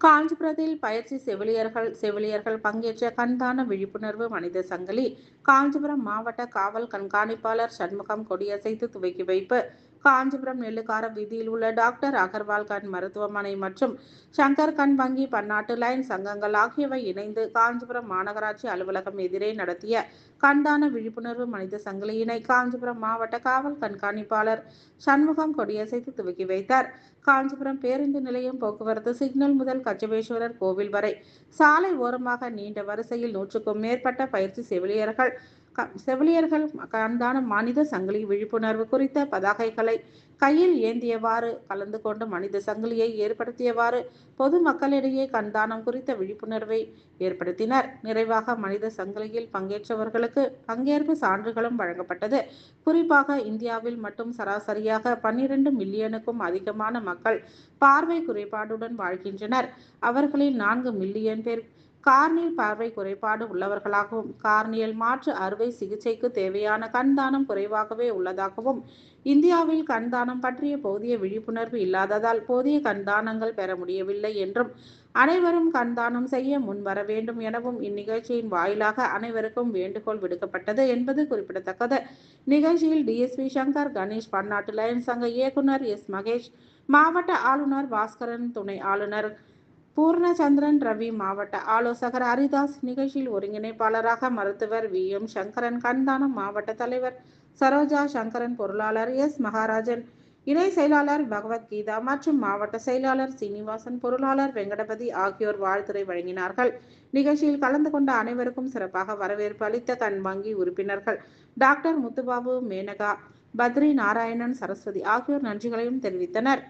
காஞ்சிபுரத்தில் பயிற்சி செவிலியர்கள் செவிலியர்கள் பங்கேற்ற கண்தான விழிப்புணர்வு மனித சங்கிலி காஞ்சிபுரம் மாவட்ட காவல் கண்காணிப்பாளர் சண்முகம் கொடியசைத்து துவக்கி வைப்பு. காஞ்சிபுரம் நெல்லுக்கார வீதியில் உள்ள டாக்டர் அகர்வால் கண் மருத்துவமனை மற்றும் சங்கர் கண் வங்கி பன்னாட்டு லைன் சங்கங்கள் ஆகியவை இணைந்து காஞ்சிபுரம் மாநகராட்சி அலுவலகம் எதிரே நடத்திய கண்தான விழிப்புணர்வு மனித சங்கிலியினை காஞ்சிபுரம் மாவட்ட காவல் கண்காணிப்பாளர் சண்முகம் கொடியசைத்து துவக்கி வைத்தார். காஞ்சிபுரம் பேருந்து நிலையம் போக்குவரத்து சிக்னல் முதல் கச்சபேஸ்வரர் கோவில் வரை சாலை ஓரமாக நீண்ட வரிசையில் நூற்றுக்கும் மேற்பட்ட பயிற்சி செவிலியர்கள் செவிலியர்கள் கண்தான மனித சங்கிலி விழிப்புணர்வு குறித்த பதாகைகளை கையில் ஏந்தியவாறு கலந்து கொண்டு மனித சங்கிலியை ஏற்படுத்தியவாறு பொதுமக்களிடையே கண்தானம் குறித்த விழிப்புணர்வை ஏற்படுத்தினர். நிறைவாக மனித சங்கிலியில் பங்கேற்றவர்களுக்கு பங்கேற்பு சான்றுகளும் வழங்கப்பட்டது. குறிப்பாக இந்தியாவில் மட்டும் சராசரியாக பன்னிரண்டு மில்லியனுக்கும் அதிகமான மக்கள் பார்வை குறைபாடுடன் வாழ்கின்றனர். அவர்களில் நான்கு மில்லியன் பேர் கார்னியல் பார்வை குறைபாடு உள்ளவர்களாகவும் கார்னியல் மாற்று அறுவை சிகிச்சைக்கு தேவையான கண்தானம் குறைவாகவே உள்ளதாகவும் இந்தியாவில் கண்தானம் பற்றிய போதிய விழிப்புணர்வு இல்லாததால் போதிய கண்தானங்கள் பெற முடியவில்லை என்றும் அனைவரும் கண்தானம் செய்ய முன் வர வேண்டும் எனவும் இந்நிகழ்ச்சியின் வாயிலாக அனைவருக்கும் வேண்டுகோள் விடுக்கப்பட்டது என்பது குறிப்பிடத்தக்கது. நிகழ்ச்சியில் டிஎஸ்பி சங்கர் கணேஷ் பன்னாட்டு லயன் சங்க இயக்குனர் எஸ். மகேஷ் மாவட்ட ஆளுநர் பாஸ்கரன் துணை ஆளுநர் பூர்ணச்சந்திரன் ரவி மாவட்ட ஆலோசகர் ஹரிதாஸ் நிகழ்ச்சியில் ஒருங்கிணைப்பாளராக மருத்துவர் வி. எம். சங்கரன் கண்தானம் மாவட்ட தலைவர் சரோஜா சங்கரன் பொருளாளர் எஸ். மகாராஜன் இணை செயலாளர் பகவத்கீதா மற்றும் மாவட்ட செயலாளர் சீனிவாசன் பொருளாளர் வெங்கடபதி ஆகியோர் வாழ்த்துரை வழங்கினார்கள். நிகழ்ச்சியில் கலந்து கொண்ட அனைவருக்கும் சிறப்பாக வரவேற்பு அளித்த கண் வங்கி உறுப்பினர்கள் டாக்டர் முத்துபாபு மேனகா பத்ரி நாராயணன் சரஸ்வதி ஆகியோர் நன்றிகளையும் தெரிவித்தனர்.